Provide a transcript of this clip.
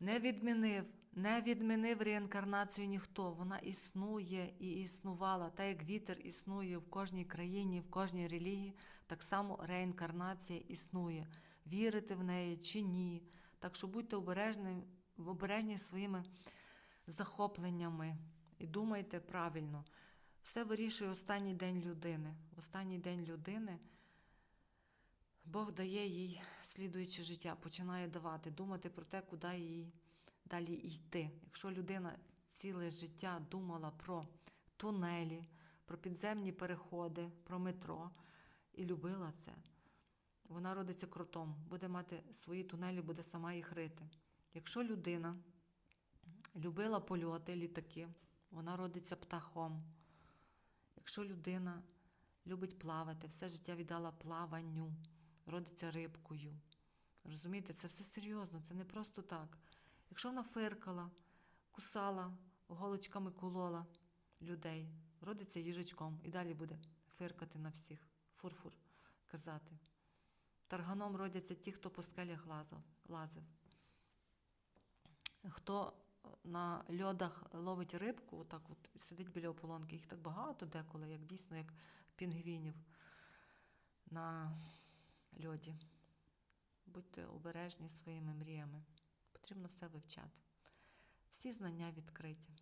Не відмінив, не відмінив реінкарнацію ніхто. Вона існує і існувала. Та як вітер існує в кожній країні, в кожній релігії, так само реінкарнація існує. Вірите в неї чи ні. Так що будьте обережні, обережні своїми захопленнями і думайте правильно. Все вирішує останній день людини. Останній день людини Бог дає їй слідуюче життя, починає давати, думати про те, куди їй далі йти. Якщо людина ціле життя думала про тунелі, про підземні переходи, про метро і любила це, вона родиться кротом, буде мати свої тунелі, буде сама їх рити. Якщо людина любила польоти, літаки, вона родиться птахом. Якщо людина любить плавати, все життя віддала плаванню, родиться рибкою. Розумієте, це все серйозно, це не просто так. Якщо вона фиркала, кусала, голочками колола людей, родиться їжачком і далі буде фиркати на всіх, фур-фур казати. Тарганом родяться ті, хто по скелях лазив. Хто на льодах ловить рибку, отак от сидить біля ополонки, їх так багато деколи, як дійсно, як пінгвінів на льоді. Будьте обережні своїми мріями. Потрібно все вивчати. Всі знання відкриті.